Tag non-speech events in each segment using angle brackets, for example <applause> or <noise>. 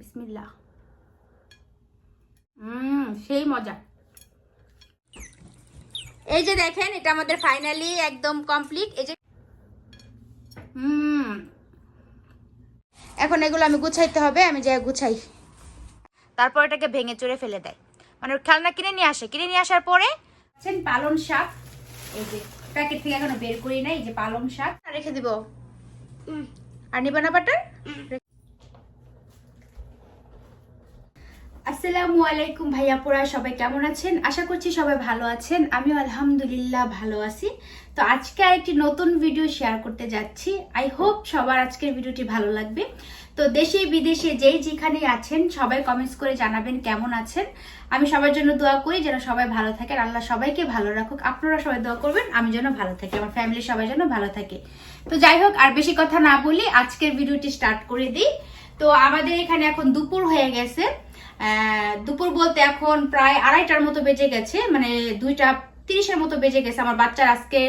বিসমিল্লাহ। হুম, সেই মজা। এই যে দেখেন, এটা আমাদের ফাইনালি একদম কমপ্লিট এই যে এখন এগুলো আমি গুছাইতে হবে, আমি যাই গুছাই। তারপর এটাকে ভেঙে চড়ে ফেলে দেয়। মানে খেলনা কিনে নিয়ে আসে। কিনে নিয়ে আসার পরে আছেন পালং শাক। এই যে প্যাকেট থেকে এখনও বের করি নাই, এই যে পালং শাক। রেখে দিব। আর নিবা না বাটার? আসসালামু আলাইকুম ভাইয়া ভাইয়াপুরা সবাই কেমন আছেন? আশা করছি সবাই ভালো আছেন। আমিও আলহামদুলিল্লাহ ভালো আছি। তো আজকে আরেকটি নতুন ভিডিও শেয়ার করতে যাচ্ছি। আই হোপ সবার আজকের ভিডিওটি ভালো লাগবে। তো দেশে বিদেশে যেই যেখানেই আছেন, সবাই কমেন্টস করে জানাবেন কেমন আছেন। আমি সবার জন্য দোয়া করি যেন সবাই ভালো থাকে আর আল্লাহ সবাইকে ভালো রাখুক। আপনারা সবাই দোয়া করবেন, আমি যেন ভালো থাকি। আমার ফ্যামিলি সবাই যেন ভালো থাকে। তো যাই হোক, আর বেশি কথা না বলি আজকের ভিডিওটি স্টার্ট করে দিই। তো আমাদের এখানে এখন দুপুর হয়ে গেছে। দুপুর বলতে এখন প্রায় আড়াইটার মতো বেজে গেছে মানে দুইটা তিরিশের মতো বেজে গেছে। আমার বাচ্চার আজকে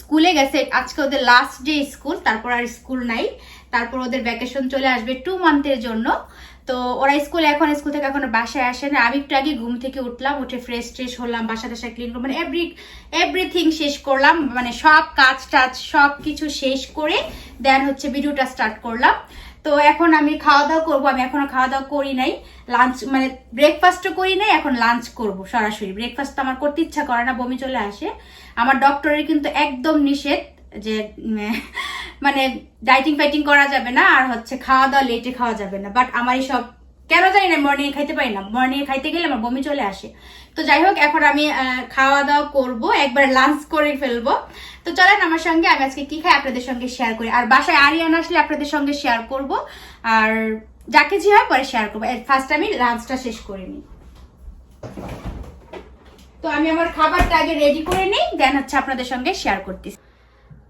স্কুলে গেছে। আজকে ওদের লাস্ট ডে স্কুল তারপর আর স্কুল নাই। তারপর ওদের ভ্যাকেশন চলে আসবে টু মান্থের জন্য। তো ওরা স্কুলে এখন, স্কুল থেকে এখনও বাসায় আসে না। আমি একটু আগে ঘুম থেকে উঠলাম, উঠে ফ্রেশ ট্রেশ হলাম বাসা টাসা ক্লিন করলাম মানে এভরি এভরিথিং শেষ করলাম। মানে সব কাজ টাজ সব কিছু শেষ করে দেন হচ্ছে ভিডিওটা স্টার্ট করলাম। তো এখন আমি খাওয়া দাওয়া করব। আমি এখনও খাওয়া দাওয়া করি নাই। লাঞ্চ মানে ব্রেকফাস্টও করি নাই, এখন লাঞ্চ করব সরাসরি। ব্রেকফাস্ট আমার করতে ইচ্ছা করে না, বমি চলে আসে। আমার ডক্টরের কিন্তু একদম নিষেধ যে মানে ডাইটিং ফাইটিং করা যাবে না, আর হচ্ছে খাওয়া দাওয়া লেটে খাওয়া যাবে না। বাট আমার এই সব কেন জানি না মর্নিং খাইতে পারি না। মর্নিং খাইতে গেলে আমার বমি চলে আসে। তো যাই হোক এখন আমি খাওয়া দাওয়া করব, একবার লাঞ্চ করে ফেলব। তো চলেন আমার সঙ্গে, আমি আজকে কি খাই আপনাদের সঙ্গে শেয়ার করি। আর বাসায় আরিয়ান আসলে আপনাদের সঙ্গে শেয়ার করব। আর যাকে যে হয় পরে শেয়ার করব। ফার্স্ট আমি লাঞ্চটা শেষ করে নিই। তো আমি আমার খাবারটা আগে রেডি করে নিই দেন হচ্ছে আপনাদের সঙ্গে শেয়ার করতেছি।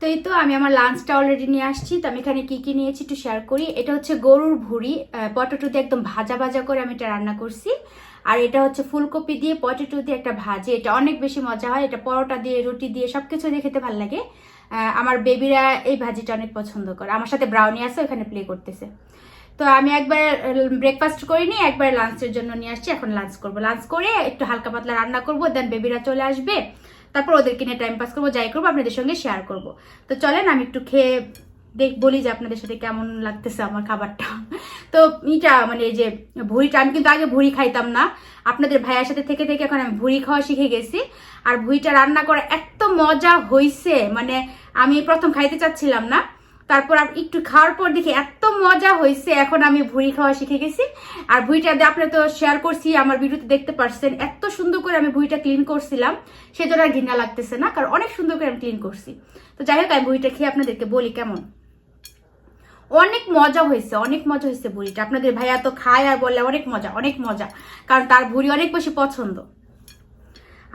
তো এই তো, আমি আমার লাঞ্চটা অলরেডি নিয়ে আসছি। তো আমি এখানে কী কী নিয়েছি একটু শেয়ার করি। এটা হচ্ছে গরুর ভুড়ি পটেটো দিয়ে একদম ভাজা ভাজা করে আমি এটা রান্না করছি। আর এটা হচ্ছে ফুলকপি দিয়ে পটেটো দিয়ে একটা ভাজি। এটা অনেক বেশি মজা হয়। এটা পরোটা দিয়ে, রুটি দিয়ে সব কিছু দিয়ে খেতে ভালো লাগে। আমার বেবিরা এই ভাজিটা অনেক পছন্দ করে। আমার সাথে ব্রাউনি আছে, ওখানে প্লে করতেছে। তো আমি একবার ব্রেকফাস্ট করিনি, একবার লাঞ্চের জন্য নিয়ে আসছি। এখন লাঞ্চ করব। লাঞ্চ করে একটু হালকা পাতলা রান্না করব দেন বেবিরা চলে আসবে। তারপর ওদেরকে নিয়ে টাইম পাস করব, যাই করব, আপনাদের সঙ্গে শেয়ার করব। তো চলেন, আমি একটু খেয়ে দেখ বলি যে আপনাদের সাথে কেমন লাগতেছে আমার খাবারটা। তো ইটা মানে যে ভুড়িটা, আমি কিন্তু আগে ভুড়ি খাইতাম না। আপনাদের ভাইয়ের সাথে থেকে থেকে এখন আমি ভুড়ি খাওয়া শিখে গেছি। আর ভুড়িটা রান্না করা এত মজা হইছে মানে আমি প্রথম খাইতে চাচ্ছিলাম না। তারপর একটু খাওয়ার পর দেখি এত মজা হয়েছে এখন আমি ভুড়ি খাওয়া শিখে গেছি। আর ভুড়িটা আপনি তো শেয়ার করছি, আমার ভিডিওতে দেখতে পারছেন, এত সুন্দর করে আমি ভুড়িটা ক্লিন করছিলাম। সেজন্য আর ঘৃণা লাগতেছে না, কারণ অনেক সুন্দর করে আমি ক্লিন করছি। তো যাই হোক, আমি ভুড়িটা খেয়ে আপনাদেরকে বলি কেমন। অনেক মজা হয়েছে, অনেক মজা হয়েছে ভুড়িটা। আপনাদের ভাইয়া তো খায় আর বলে অনেক মজা অনেক মজা। কারণ তার ভুড়ি অনেক বেশি পছন্দ।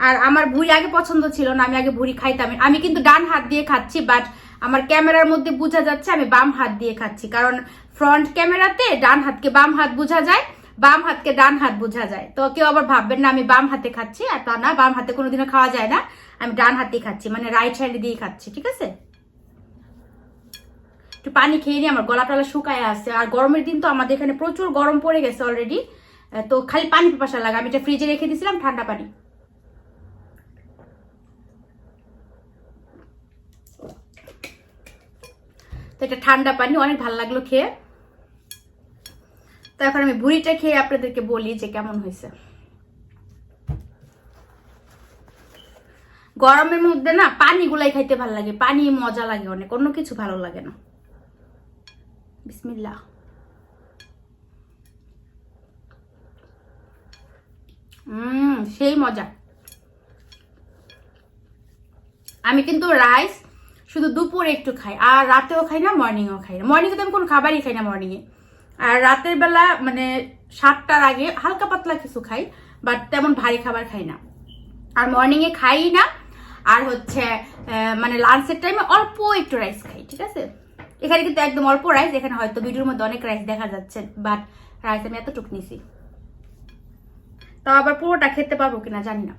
আর আমার ভুড়ি আগে পছন্দ ছিল না, আমি আগে ভুড়ি খাইতাম। আমি কিন্তু ডান হাত দিয়ে খাচ্ছি বাট আমার ক্যামেরার মধ্যে বোঝা যাচ্ছে আমি বাম হাত দিয়ে খাচ্ছি। কারণ ফ্রন্ট ক্যামেরাতে ডান হাতকে বাম হাত বোঝা যায়, বাম হাতকে ডান হাত বোঝা যায়। তো কেউ আবার ভাববেন না, আমি বাম হাতে খাচ্ছি, আর তা না, বাম হাতে কোনোদিনও খাওয়া যায় না। আমি ডান হাতে খাচ্ছি মানে রাইট সাইডে দিয়ে খাচ্ছি, ঠিক আছে? পানি খেয়ে নিই আমার গলা টলা শুকায় আছে। আর গরমের দিন তো আমাদের এখানে প্রচুর গরম পড়ে গেছে অলরেডি তো খালি পানি পিপাসা লাগে। আমি এটা ফ্রিজে রেখে দিয়েছিলাম, ঠান্ডা পানি। তো এটা ঠান্ডা পানি, অনেক ভালো লাগল খেয়ে। তো এখন আমি বুড়িটা খেয়ে আপনাদেরকে বলি যে কেমন হয়েছে। গরমের মধ্যে না পানি গুলাই খাইতে ভালো লাগে। পানি মজা লাগে অনেক, অন্য কিছু ভালো লাগে না। বিসমিল্লাহ। সেই মজা। আমি কিন্তু রাইস শুধু দুপুরে একটু খাই, আর রাতেও খাই না মর্নিংও খাই না। মর্নিংয়ে তো আমি কোনো খাবারই খাই না মর্নিংয়ে আর রাতের বেলা মানে সাতটার আগে হালকা পাতলা কিছু খাই বাট তেমন ভারী খাবার খাই না। আর মর্নিংয়ে খাই না, আর হচ্ছে মানে লাঞ্চের টাইমে অল্প একটু রাইস খাই, ঠিক আছে? এখানে কিন্তু একদম অল্প রাইস এখানে হয়তো ভিডিওর মধ্যে অনেক রাইস দেখা যাচ্ছে বাট রাইস আমি এতটুক নিছি। তাও আবার পুরোটা খেতে পারব কিনা জানি না।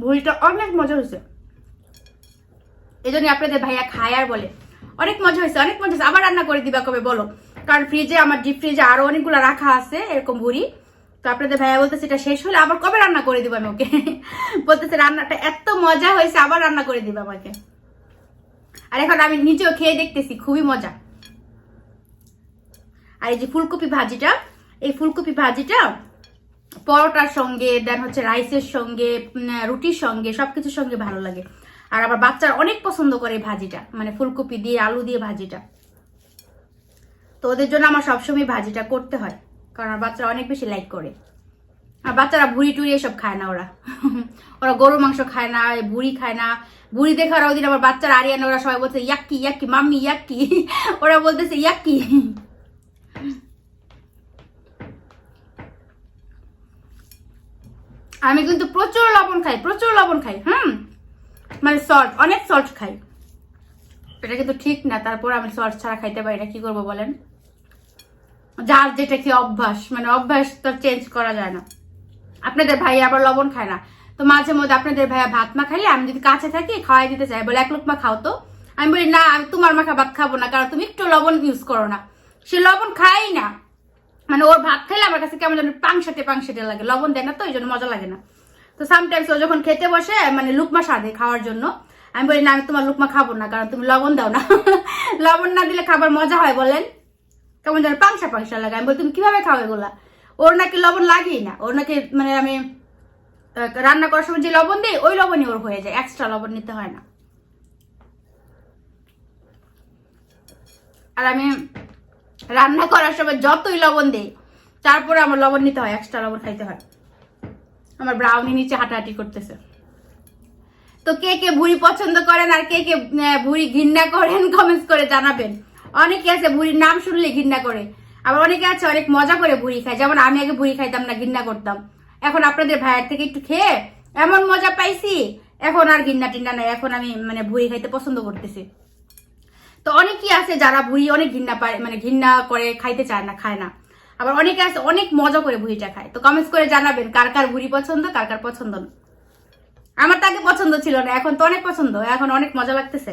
ভুড়িটা অনেক মজা হয়েছে। এই জন্য আপনাদের ভাইয়া খায় আর বলে। অনেক মজা হয়েছে, অনেক মজা হয়েছে। আবার রান্না করে দিবা কবে বলো? কারণ ফ্রিজে আমার ডিপ ফ্রিজে আরও অনেকগুলো রাখা আছে, এরকম ভুড়ি। তো আপনাদের ভাইয়া বলতেছে এটা শেষ হলে আবার কবে রান্না করে দিব আমি ওকে? বলতেছে রান্নাটা এত মজা হয়েছে, আবার রান্না করে দিবে আমাকে। আর এখন আমি নিজেও খেয়ে দেখতেছি, খুবই মজা। আর এই যে ফুলকপি ভাজিটা, এই ফুলকপি ভাজিটা পরোটার সঙ্গে দেন হচ্ছে রাইসের সঙ্গে রুটির সঙ্গে, সবকিছুর সঙ্গে ভালো লাগে। আর আমার বাচ্চারা অনেক পছন্দ করে এই ভাজিটা মানে ফুলকপি দিয়ে, আলু দিয়ে ভাজিটা। তো ওদের জন্য আমার সবসময় ভাজিটা করতে হয়। কারণ আমার বাচ্চারা অনেক বেশি লাইক করে। আর বাচ্চারা ভুড়ি টুড়ি এসব খায় না ওরা। <laughs> ওরা গরু মাংস খায় না বুড়ি খায় না। বুড়ি দেখে ওরা ওদিন আমার বাচ্চারা আরিয়ান, ওরা সবাই বলছে, ইয়াক্কি ইয়াক্কি, মাম্মি, ইয়াক্কি। <laughs> ওরা বলতেছে, ইয়াক্কি। <laughs> আমি কিন্তু প্রচুর লবণ খাই, প্রচুর লবণ খাই, হুম? মানে সল্ট অনেক সল্ট খাই। এটা কিন্তু ঠিক না, তারপর আমি সল্ট ছাড়া খাইতে পারি না, কি করব বলেন? যার যেটা কি অভ্যাস মানে অভ্যাস তো চেঞ্জ করা যায় না। আপনাদের ভাই আবার লবণ খায় না। তো মাঝে মধ্যে আপনাদের ভাইয়া ভাত মা খাইলে আমি যদি কাছে থাকি, খাওয়াই দিতে চাই, বলে এক লোক মা খাও তো। আমি বলি, না, আমি তোমার মাখা ভাত খাব না, কারণ তুমি একটু লবণ ইউজ করো না। সে লবণ খাই না। মানে ওর ভাত খাইলে আমার কাছে কেমন যেন পাংসাটে পাংসাটে লাগে। লবণ দেয় না তো, এই জন্য মজা লাগে না। তো সামটাইমস ও যখন খেতে বসে মানে লুকমা সাধে খাওয়ার জন্য, আমি বলি, না, আমি তোমার লুকমা খাব না, কারণ তুমি লবণ দাও না। <laughs> লবণ না দিলে খাবার মজা হয়, বলেন। কেমন যেন পাংসা পাংসা লাগে। আমি বলি তুমি কীভাবে খাও এগুলা? ওর নাকি লবণ লাগেই না। ওর নাকি মানে আমি রান্না করার সময় যে লবণ দিই, ওই লবণই ওর হয়ে যায়। এক্সট্রা লবণ নিতে হয় না। আর আমি রান্না করার সময় যতই লবণ দিই, তারপরে আমার লবণ নিতে হয় এক্সট্রা লবণ খাইতে হয়। আমার ব্রাউনি নিচে হাঁটাহাঁটি করতেছে। তো কে কে ভুড়ি পছন্দ করেন আর কে কে ভুড়ি ঘৃণা করেন <laughs> কমেন্টস করে জানাবেন। অনেকে আছে বুড়ির নাম শুনলে ঘৃণা করে। আবার অনেকে আছে অনেক মজা করে ভুড়ি খায়। যেমন আমি আগে ভুড়ি খাইতাম না, ঘৃণা করতাম। এখন আপনাদের ভাইয়ের থেকে একটু খেয়ে এমন মজা পাইছি, এখন আর ঘৃণা টিন্না নাই। এখন আমি মানে ভুড়ি খাইতে পছন্দ করতেছি। তো অনেকেই আছে যারা বুড়ি অনেক ঘৃণা পায় মানে ঘৃণা করে, খাইতে চায় না, খায় না। আবার অনেকে আছে অনেক মজা করে ভুড়িটা খায়। তো কমেন্টস করে জানাবেন, কার কার ভুড়ি পছন্দ, কার কার পছন্দ না। আমার তাকে পছন্দ ছিল না, এখন তো অনেক পছন্দ, এখন অনেক মজা লাগতেছে।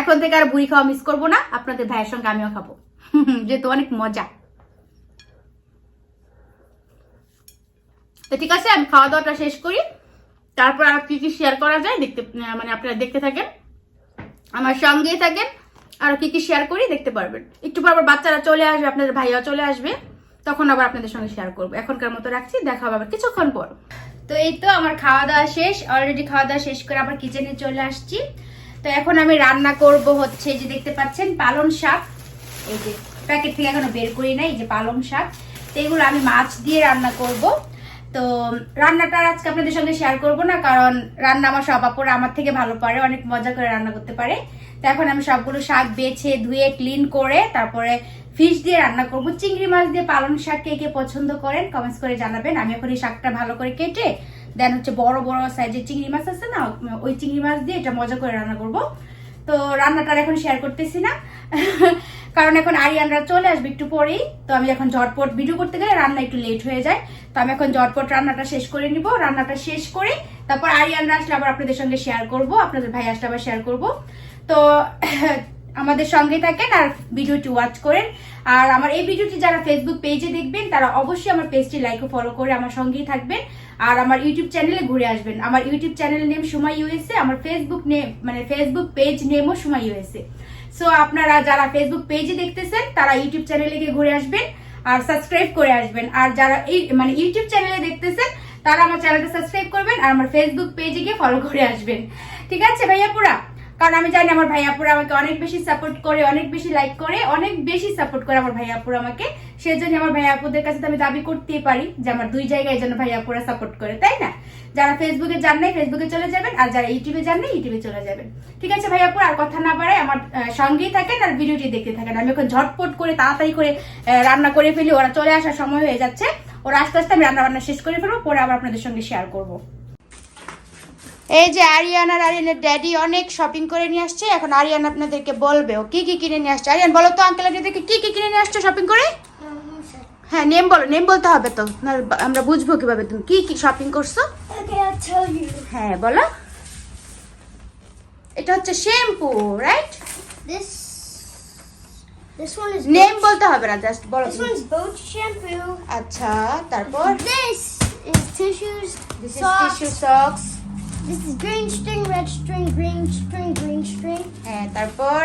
এখন থেকে আর বুড়ি খাওয়া মিস করব না। আপনাদের ভাইয়ের সঙ্গে আমিও খাব। <laughs> যেহেতু অনেক মজা। তো ঠিক আছে, আমি খাওয়া দাওয়াটা শেষ করি। তারপর আর কি কি শেয়ার করা যায় দেখতে মানে আপনারা দেখতে থাকেন। আমার সঙ্গেই থাকেন, আর কি কি শেয়ার করি দেখতে পারবেন। একটু পর আবার বাচ্চারা চলে আসবে, আপনাদের ভাইয়া চলে আসবে। তখন আবার আপনাদের সঙ্গে শেয়ার করব। এখনকার মতো রাখছি, দেখা হবে আবার কিছুক্ষণ পর। তো এই তো আমার খাওয়া দাওয়া শেষ অলরেডি খাওয়া দাওয়া শেষ করে আবার কিচেনে চলে আসছি। তো এখন আমি রান্না করব হচ্ছে যে দেখতে পাচ্ছেন পালং শাক। এই যে প্যাকেট থেকে এখনও বের করি নাই, এই যে পালং শাক। তো এগুলো আমি মাছ দিয়ে রান্না করব। তো রান্নাটা আজকে আপনাদের সঙ্গে শেয়ার করব না, কারণ রান্না আমার সব আপুরা আমার থেকে ভালো পারে, অনেক মজা করে রান্না করতে পারে। তো এখন আমি সবগুলো শাক বেছে, ধুয়ে ক্লিন করে তারপরে ফিশ দিয়ে রান্না করব। চিংড়ি মাছ দিয়ে পালং শাক কে কে পছন্দ করেন কমেন্টস করে জানাবেন। আমি এখন এই শাকটা ভালো করে কেটে দেন হচ্ছে বড় বড় সাইজের চিংড়ি মাছ আছে না, ওই চিংড়ি মাছ দিয়ে এটা মজা করে রান্না করব। তো রান্নাটা এখন শেয়ার করতেছি না। <laughs> কারণ এখন আরিয়ানরা চলে আসবে একটু পরেই। তো আমি এখন ঝটপট ভিডিও করতে গেলে রান্না একটু লেট হয়ে যায়। তো আমি এখন ঝটপট রান্নাটা শেষ করে নিব। রান্নাটা শেষ করে তারপর আরিয়ানরা আসলে আবার আপনাদের সঙ্গে শেয়ার করব। আপনাদের ভাই আসলে আবার শেয়ার করব। তো <laughs> আমাদের সঙ্গে থাকেন আর ভিডিওটি ওয়াচ করেন। আর আমার এই ভিডিওটি যারা ফেসবুক পেজে দেখবেন, তারা অবশ্যই আমার পেজটি লাইক ও ফলো করে আমার সঙ্গেই থাকবেন। আর আমার ইউটিউব চ্যানেলে ঘুরে আসবেন। আমার YouTube channel name Somoy USA আমার ফেসবুক নেম মানে ফেসবুক পেজ নেমও সময় ইউএসএ সো আপনারা যারা ফেসবুক পেজে দেখতেছেন, তারা ইউটিউব চ্যানেলে গিয়ে ঘুরে আসবেন আর সাবস্ক্রাইব করে আসবেন। আর যারা এই মানে ইউটিউব চ্যানেলে দেখতেছেন, তারা আমার চ্যানেলটা সাবস্ক্রাইব করবেন আর আমার ফেসবুক পেজে গিয়ে ফলো করে আসবেন। ঠিক আছে ভাইয়া পুরা? কারণ আমি জানি আমার ভাইয়াপুরা আমাকে অনেক বেশি সাপোর্ট করে, অনেক বেশি লাইক করে, অনেক বেশি সাপোর্ট করে আমার ভাইয়াপুরা আমাকে। সেই জন্য আমার ভাইয়াপুদের কাছে তো আমি দাবি করতেই পারি যে আমার দুই জায়গায় যেন ভাইয়াপুরা সাপোর্ট করে, তাই না? যারা ফেসবুকে যান নাই ফেসবুকে চলে যাবেন, আর যারা ইউটিউবে যান নাই ইউটিউবে চলে যাবেন। ঠিক আছে ভাইয়াপুর, আর কথা না বাড়ায় আমার সঙ্গেই থাকেন আর ভিডিওটি দেখতে থাকেন। আমি এখন ঝটপট করে তাড়াতাড়ি করে রান্না করে ফেলি। ওরা চলে আসার সময় হয়ে যাচ্ছে। ওরা আস্তে আস্তে আমি রান্না বান্না শেষ করে ফেলব, পরে আবার আপনাদের সঙ্গে শেয়ার করব। এই যে আরিয়ান আর আরিয়ানের ড্যাডি অনেক শপিং করে নিয়ে আসছে এখন আরিয়ান আপনাদেরকে বলবে ও কি কি কিনে নিয়ে আসছে? আরিয়ান বলো তো আঙ্কেল আন্টিদেরকে কি কি কিনে নিয়ে আসছো শপিং করে? হ্যাঁ নেম বলো নেম বলতে হবে তো আমরা বুঝব কীভাবে তুমি কি কি শপিং করছ. হ্যাঁ বলো। এটা হচ্ছে shampoo right This this one is name বলতে হবে না জাস্ট বলো। This one's boat shampoo. আচ্ছা তারপর? This is tissues, this is. Tissue socks This is green string, red string, green string, green string. হ্যাঁ তারপর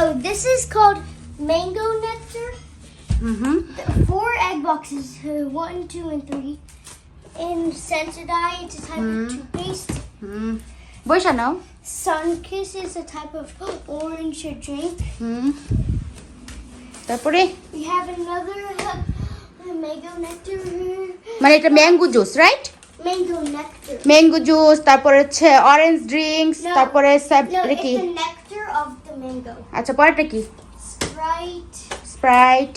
Oh, this is called mango nectar. Hmm hmm The four egg boxes, uh, one, two, and three. And Sensodyne, it's a type Hmm. of toothpaste. হুম বৈশা নাও Sunkiss is a type of orange drink. হুম তারপরে We have another uh, mango nectar here. মানে এটা mango juice right Mango nectar. Mango juice তারপরে হচ্ছে orange drinks. তারপরে কি? আচ্ছা পরেরটা কি? Sprite, Sprite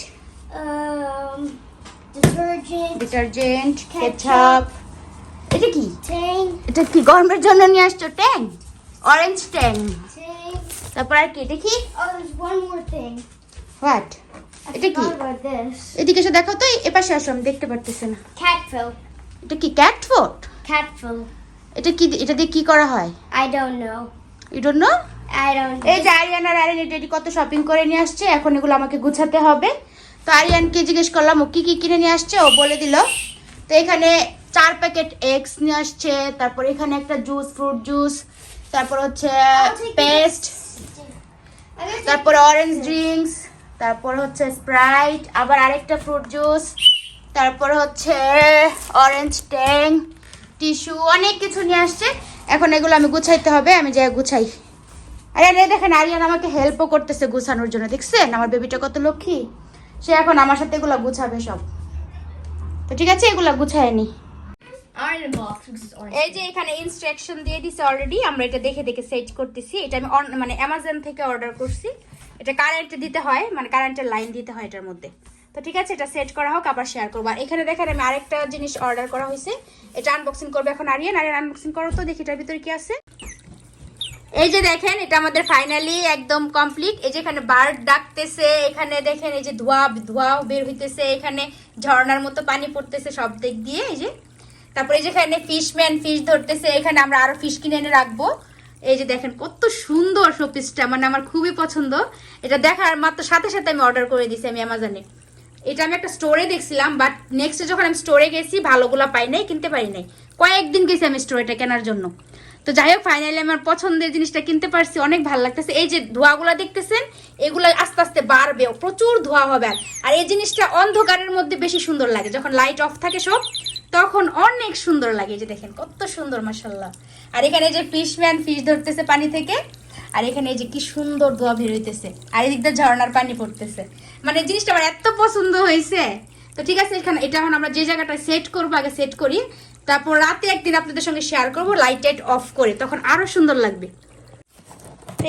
um, detergent, detergent Ketchup. Ketchup এটা কি? Tang, এটা কি গরমের জন্য নিয়ে আসছো? Tang orange Tang tang. তারপর আর কি? এটা কি? Oh, there's one more thing. What I এটা কি. এদিকে এসে দেখো তো এ পাশে আসো আমি দেখতে পারতেছি না. এটা কি ক্যাট ফুড Cat food. এটা কি এটা দিয়ে কি করা হয় I don't know. You don't know I don't. এই যে আরিয়ান আর আরিয়ান এটি কত শপিং করে নিয়ে আসছে এখন এগুলো আমাকে গুছাতে হবে তো আরিয়ানকে জিজ্ঞেস করলাম ও কি কি কিনে নিয়ে আসছে ও বলে দিল তো এখানে চার প্যাকেট এগস নিয়ে আসছে তারপর এখানে একটা জুস ফ্রুট জুস তারপর হচ্ছে পেস্ট gonna take তারপর অরেঞ্জ ড্রিঙ্কস তারপর হচ্ছে স্প্রাইট আবার আরেকটা ফ্রুট জুস তারপর হচ্ছে অরেঞ্জ ট্যাং টিস্যু অনেক কিছু নিয়ে আসছে। এখন এগুলো আমি গুছাইতে হবে আমি যাই গুছাই। আরে আরে দেখেন আরিয়ান আমাকে হেল্পও করতেছে গুছানোর জন্য দেখছেন? আমার বেবিটা কত লক্ষ্মী। সে এখন আমার সাথে এগুলো গুছাবে সব। তো ঠিক আছে এগুলো গুছায় নি. এই যে এখানে ইনস্ট্রাকশন দিয়ে দিছে অলরেডি আমরা এটা দেখে দেখে সেট করতেছি। এটা আমি মানে অ্যামাজন থেকে অর্ডার করছি। এটা কারেন্ট দিতে হয় মানে কারেন্টের লাইন দিতে হয় এটার মধ্যে। তো ঠিক আছে, এটা সেট করা হোক, আবার শেয়ার করব। আর এখানে দেখেন আমি আরেকটা জিনিস অর্ডার করা হয়েছে। এটা আনবক্সিং করব এখন আরিয়ান। আরিয়ান আনবক্সিং করো তো, দেখি এটার ভিতরে কি আছে। এই যে দেখেন, এটা আমাদের ফাইনালি একদম কমপ্লিট এই যে এখানে বার্ড ডাকতেছে, এখানে দেখেন এই যে ধোয়া ধোয়া বের হইতেছে, এখানে ঝর্ণার মতো পানি পড়তেছে সব দিক দিয়ে, এই যে। তারপরে এই যে এখানে ফিশম্যান ফিশ ধরতেছে, এখানে আমরা আরও ফিশ কিনে এনে রাখব। এই যে দেখেন, কত সুন্দর শোপিসটা মানে আমার খুবই পছন্দ। এটা দেখার মাত্র সাথে সাথে আমি অর্ডার করে দিছি আমি অ্যামাজনে এটা আমি একটা স্টোরে দেখছিলাম বাট নেক্সট যখন আমি স্টোরে গেছি, ভালোগুলো পাই নাই, কিনতে পারি নাই। কয়েকদিন গেছি আমি স্টোরেটা কেনার জন্য। তো যাই হোক ফাইনালি আমার পছন্দের জিনিসটা কিনতে পারছি, অনেক ভালো লাগতেছে। এই যে ধোঁয়াগুলো দেখতেছেন, এগুলো আস্তে আস্তে বাড়বে প্রচুর ধোঁয়া হবে। আর। আর এই জিনিসটা অন্ধকারের মধ্যে বেশি সুন্দর লাগে, যখন লাইট অফ থাকে সব, তখন অনেক সুন্দর লাগে। এই যে দেখেন, কত সুন্দর মাসাল্লাহ আর এখানে যে ফিশম্যান ফিশ ধরতেছে পানি থেকে আর এখানে এই যে কি সুন্দর ধোয়া বের হইতেছে। আর এদিক দিয়ে ঝর্ণার পানি পড়তেছে। মানে জিনিসটা আমার এত পছন্দ হয়েছে তো ঠিক আছে, এখানে এটা এখন আমরা যে জায়গাটা সেট করব, আগে সেট করি। তারপর রাতে একদিন আপনাদের সঙ্গে শেয়ার করব লাইট টাইট অফ করে। তখন আরও সুন্দর লাগবে।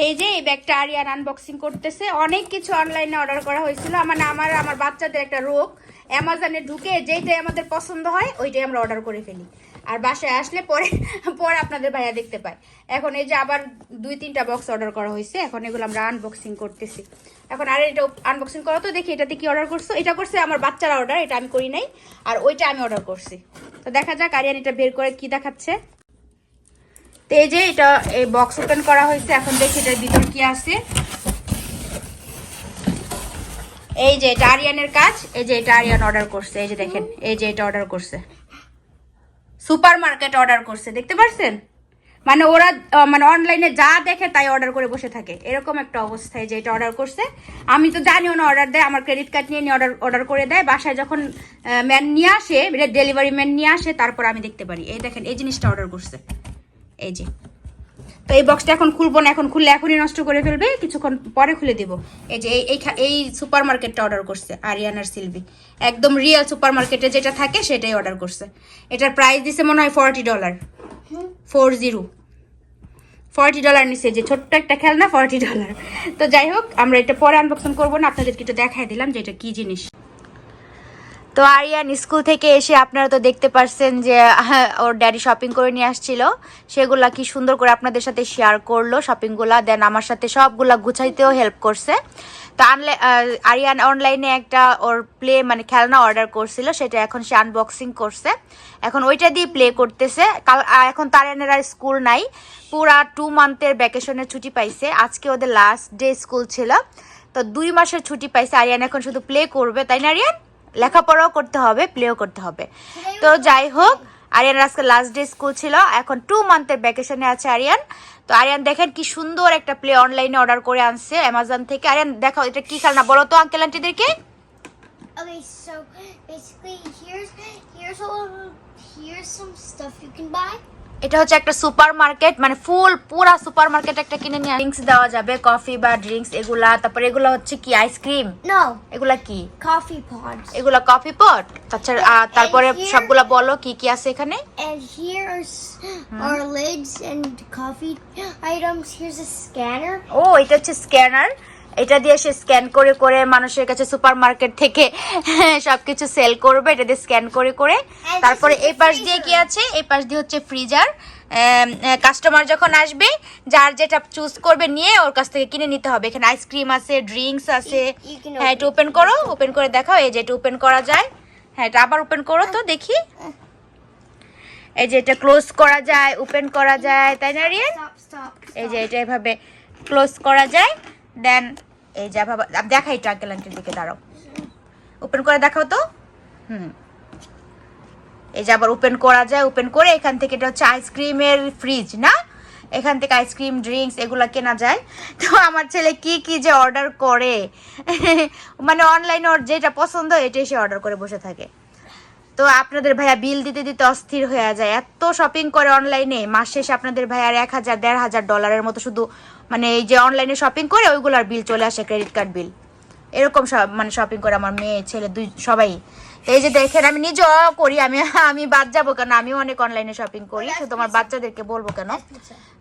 এই যে এই ব্যাগটা আরিয়ান আনবক্সিং করতেছে। অনেক কিছু অনলাইনে অর্ডার করা হয়েছিল। মানে আমার আমার বাচ্চাদের একটা রোগ। অ্যামাজনে ঢুকে যেইটাই আমাদের পছন্দ হয়, ওইটাই আমরা অর্ডার করে ফেলি। আর বাসায় আসলে পরে পরে আপনাদের ভাইয়া দেখতে পায়। এখন এই যে আবার দুই তিনটা বক্স অর্ডার করা হয়েছে, এখন এগুলো আমরা আনবক্সিং করতেছি। এখন আর এটা আনবক্সিং করো তো, দেখি এটাতে কি অর্ডার করছ। এটা করছে আমার বাচ্চারা অর্ডার এটা আমি করি নাই, আর ওইটা আমি অর্ডার করছি। তো দেখা যাক আরিয়ান এটা বের করে কি দেখাচ্ছে। তো এই যে এটা, এই বক্স ওপেন করা হয়েছে, এখন দেখি এটার ভিতর কি আছে। এই যে এটা আরিয়ানের কাজ, এই যে এটা আরিয়ান অর্ডার করছে, এই যে দেখেন, এই যে এটা অর্ডার করছে। সুপার মার্কেট অর্ডার করছে, দেখতে পারছেন? মানে ওরা মানে অনলাইনে যা দেখে তাই অর্ডার করে বসে থাকে। এরকম একটা অবস্থায় যে এটা অর্ডার করছে। আমি তো জানিও না অর্ডার দেয়, আমার ক্রেডিট কার্ড নিয়ে অর্ডার অর্ডার করে দেয়। বাসায় যখন ম্যান নিয়ে আসে ডেলিভারি ম্যান নিয়ে আসে, তারপর আমি দেখতে পারি। এই দেখেন, এই জিনিসটা অর্ডার করছে। এই যে তো এই বক্সটা এখন খুলবো না, এখন খুললে এখনই নষ্ট করে ফেলবে, কিছুক্ষণ পরে খুলে দিব। এই যে এই- এই সুপার মার্কেটটা অর্ডার করছে আরিয়ানার সিলভি একদম রিয়েল সুপার মার্কেটে যেটা থাকে সেটাই অর্ডার করছে। এটার প্রাইস দিছে মনে হয় forty dollar four zero forty dollar নিচে যে ছোট্ট একটা খেলনা ফর্টি ডলার তো যাই হোক, আমরা এটা পরে আনবক্সন করব না, আপনাদেরকে একটু দেখাই দিলাম যে এটা কী জিনিস। তো আরিয়ান স্কুল থেকে এসে আপনারা তো দেখতে পারছেন যে আহ, ওর ড্যাডি শপিং করে নিয়ে আসছিল। সেগুলা কি সুন্দর করে আপনাদের সাথে শেয়ার করল শপিংগুলা দেন আমার সাথে সবগুলা গুছাইতেও হেল্প করছে। তো আনলে আরিয়ান অনলাইনে একটা ওর প্লে মানে খেলনা অর্ডার করছিল। সেটা এখন সে আনবক্সিং করছে। এখন ওইটা দিয়ে প্লে করতেছে। কাল এখন তারিয়ানের আর স্কুল নাই। পুরা টু মান্থের ভ্যাকেশনের ছুটি পাইছে। আজকে ওদের লাস্ট ডে স্কুল ছিল। তো দুই মাসের ছুটি পাইছে। আরিয়ান এখন শুধু প্লে করবে। তাই না আরিয়ান? লেখাপড়াও করতে হবে প্লেও করতে হবে। তো যাই হোক আরিয়ান আজকে লাস্ট ডে স্কুল ছিল। এখন টু মান্থের ভ্যাকেশনে আছে আরিয়ান। তো আরিয়ান দেখেন কি সুন্দর একটা প্লে অনলাইনে অর্ডার করে আনছে অ্যামাজন থেকে। আরিয়ান দেখো এটা কি খেলনা? বলো তো আঙ্কেল আন্টিদেরকে Okay, so basically here's here's all here's some stuff you can buy. এটা হচ্ছে একটা সুপার মার্কেট মানে ফুল পুরা সুপার মার্কেট একটা কিনে নিয়ে ড্রিঙ্কস দেওয়া যাবে কফি বা ড্রিঙ্কস এগুলা। তারপরে এগুলা হচ্ছে কি আইসক্রিম এগুলা কি? Coffee pods. এগুলা কফি পট তাছাড়া তারপরে সবগুলা বলো কি কি আছে এখানে? And here are, s- are lids and coffee items. Here's a scanner. ও এটা হচ্ছে স্ক্যানার এটা দিয়ে সে স্ক্যান করে করে মানুষের কাছে সুপার মার্কেট থেকে <laughs> সবকিছু সেল করবে এটা দিয়ে স্ক্যান করে করে। তারপরে এই পাশ দিয়ে কি আছে? এই পাশ দিয়ে হচ্ছে ফ্রিজার কাস্টমার যখন আসবে যার যেটা চুজ করবে নিয়ে ওর কাছ থেকে কিনে নিতে হবে। এখানে আইসক্রিম আছে ড্রিঙ্কস আছে। হ্যাঁ এটা ওপেন করো ওপেন করে দেখাও। এই যে এটা ওপেন করা যায়। হ্যাঁ এটা আবার ওপেন করো তো দেখি। এই যে এটা ক্লোজ করা যায় ওপেন করা যায়। তাই না রিয়ান. এই যে এটা এভাবে ক্লোজ করা যায়। দেন এই যে আপ- দেখাই টাঙ্কেল আন্টির দিকে, দাঁড়াও। ওপেন করে দেখাও তো। হুম। এই যে আবার ওপেন করা যায় ওপেন করে এখান থেকে এটা হচ্ছে আইসক্রিমের ফ্রিজ না? এখান থেকে আইসক্রিম ড্রিঙ্কস এগুলো কেনা যায়। তো আমার ছেলে কি কি যে অর্ডার করে? মানে অনলাইনে ওর যেটা পছন্দ এটাই সে অর্ডার করে বসে থাকে। তো আপনাদের ভাইয়া বিল দিতে দিতে অস্থির হয়ে যায়। এত শপিং করে অনলাইনে মাস শেষে আপনাদের ভাইয়ার এক হাজার, দেড় হাজার ডলারের মতো শুধু মানে এই যে অনলাইনে শপিং করে ওইগুলোর বিল চলে আসে ক্রেডিট কার্ড বিল এরকম সব মানে শপিং করে আমার মেয়ে ছেলে দুই সবাই। এই যে দেখেন আমি নিজেও করি আমি আমি বাদ যাব কেন? আমিও অনেক অনলাইনে শপিং করি তো তোমার বাচ্চাদেরকে বলব কেন?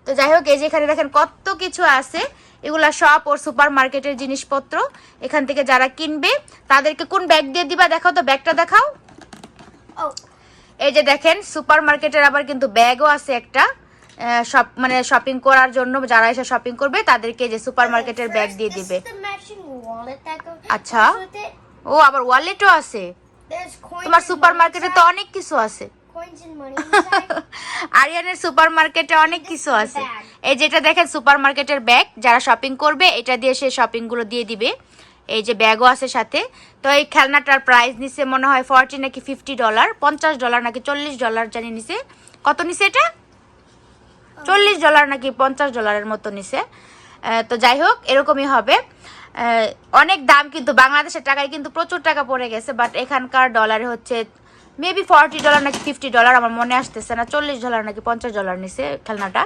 তো যাই হোক এই যে এখানে দেখেন কত কিছু আছে। এগুলা সব ওর সুপার মার্কেটের জিনিসপত্র। এখান থেকে যারা কিনবে তাদেরকে কোন ব্যাগ দিয়ে দিবা? দেখাও তো ব্যাগটা দেখাও। এই যে দেখেন সুপার মার্কেটের আবার কিন্তু ব্যাগও আছে একটা। সব মানে শপিং করার জন্য যারা এসে শপিং করবে তাদেরকে যে সুপার মার্কেটের ব্যাগ দিয়ে দিবে। আচ্ছা। ও আবার ওয়ালেটও আছে। তোমার সুপার মার্কেটে তো অনেক কিছু আছে. আরিয়ানের সুপার মার্কেটে অনেক কিছু আছে। এই যেটা দেখেন সুপার মার্কেটের ব্যাগ যারা শপিং করবে এটা দিয়ে সে শপিংগুলো দিয়ে দিবে। এই যে ব্যাগও আছে সাথে। তো এই খেলনাটার প্রাইস নিছে মনে হয় ফর্টি নাকি ফিফটি ডলার পঞ্চাশ ডলার নাকি চল্লিশ ডলার জানি নিছে। কত নিছে এটা? চল্লিশ ডলার নাকি পঞ্চাশ ডলারের মতো নিছে। তো যাই হোক, এরকমই হবে। অনেক দাম কিন্তু বাংলাদেশের টাকায় কিন্তু প্রচুর টাকা পড়ে গেছে বাট এখানকার ডলারে হচ্ছে মেবি ফর্টি ডলার নাকি ফিফটি ডলার আমার মনে আসতেছে না। চল্লিশ ডলার নাকি পঞ্চাশ ডলার নিছে খেলনাটা।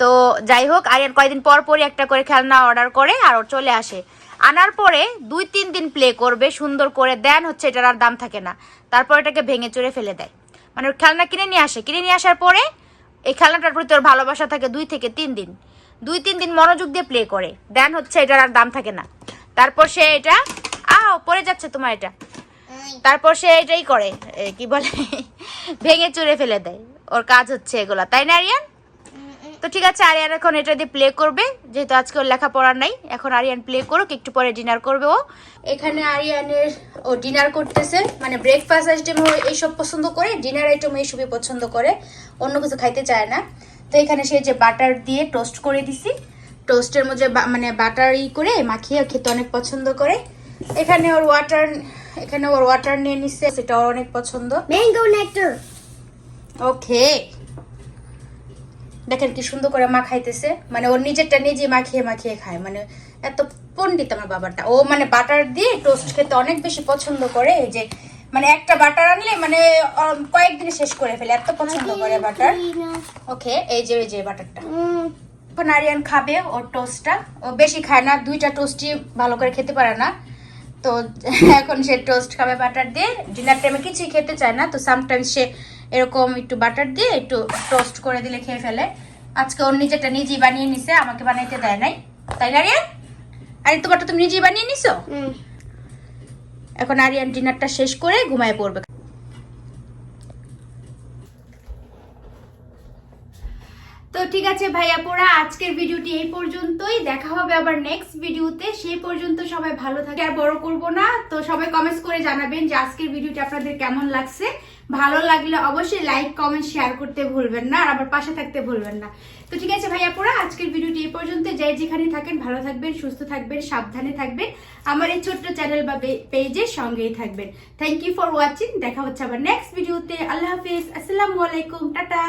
তো যাই হোক, আরিয়ান কয়েকদিন পর পরই একটা করে খেলনা অর্ডার করে আর ওর চলে আসে। আনার পরে দুই, তিন দিন প্লে করবে, সুন্দর করে দেন হচ্ছে এটার আর দাম থাকে না। তারপর এটাকে ভেঙে চুরে ফেলে দেয়। মানে খেলনা কিনে নিয়ে আসে। কিনে নিয়ে আসার পরে এই খেলনাটার প্রতি ওর ভালোবাসা থাকে দুই থেকে তিন দিন। দুই, তিন দিন মনোযোগ দিয়ে প্লে করে। দেন হচ্ছে এটার আর দাম থাকে না। তারপর সে এটা আহ পড়ে যাচ্ছে তোমার এটা। তারপর সে এটাই করে কি বলে? <laughs> ভেঙে চুরে ফেলে দেয়। ওর কাজ হচ্ছে এগুলা। তাই না, আরিয়ান? তো ঠিক আছে আরিয়ান এখন এটা দিয়ে প্লে করবে। যেহেতু আজকে ওর লেখাপড়া নাই এখন আরিয়ান প্লে করুক একটু পরে ডিনার করবে ও। এখানে আরিয়ানের ও ডিনার করতেছে মানে ব্রেকফাস্ট আইটেম ও এইসব পছন্দ করে ডিনার আইটেম এইসবই পছন্দ করে অন্য কিছু খাইতে চায় না। তো এখানে সে যে বাটার দিয়ে টোস্ট করে দিছি টোস্টের মধ্যে বা- মানে বাটার ই করে মাখিয়ে খেতে অনেক পছন্দ করে। এখানে ওর ওয়াটার এখানে ওর ওয়াটার নিয়ে নিচ্ছে সেটা ওর অনেক পছন্দ. ওকে দেখেন কি সুন্দর করে মা খাইতেছে। মানে ওর নিজেরটা নিজে মাখিয়ে মাখিয়ে খায়। মানে এত পণ্ডিত আমার বাবারটা ও মানে বাটার দিয়ে টোস্ট খেতে অনেক বেশি পছন্দ করে। এই যে মানে একটা বাটার আনলে মানে কয়েকদিনে শেষ করে ফেলে। এত পছন্দ করে বাটার। ওকে এই যে এই যে বাটারটা। এখন আরিয়ান খাবে ওর টোস্টটা ও বেশি খায় না দুইটা টোস্টই ভালো করে খেতে পারে না। তো <laughs> এখন সে টোস্ট খাবে বাটার দিয়ে। ডিনার টাইমে কিছুই খেতে চায় না। তো সামটাইমস সে এরকম একটু বাটার দিয়ে একটু টোস্ট করে দিলে খেয়ে ফেলে। আজকে ওর নিজেরটা নিজেই বানিয়ে নিছে আমাকে বানাইতে দেয় নাই। তাই না আরিয়ান? আরে তোমারটা তুমি নিজেই বানিয়ে নিছো. এখন আরিয়ান ডিনারটা শেষ করে ঘুমায় পড়বে তো ঠিক আছে ভাইয়াপুরা আজকের ভিডিওটি এই পর্যন্তই। দেখা হবে আবার নেক্সট ভিডিওতে। সেই পর্যন্ত সবাই ভালো থাকে আর বড় করব না, তো সবাই কমেন্টস করে জানাবেন যে আজকের ভিডিওটি আপনাদের কেমন লাগছে। ভালো লাগলে অবশ্যই লাইক কমেন্ট শেয়ার করতে ভুলবেন না, আর আবার পাশে থাকতে ভুলবেন না। তো ঠিক আছে ভাইয়াপুরা আজকের ভিডিওটি এই পর্যন্ত যাই যেখানে থাকেন, ভালো থাকবেন, সুস্থ থাকবেন, সাবধানে থাকবেন। আমার এই ছোট্ট চ্যানেল বা পেজের সঙ্গেই থাকবেন। থ্যাংক ইউ ফর ওয়াচিং দেখা হচ্ছে আবার নেক্সট ভিডিওতে। আল্লাহ হাফিজ। আসসালামু আলাইকুম। টাটা।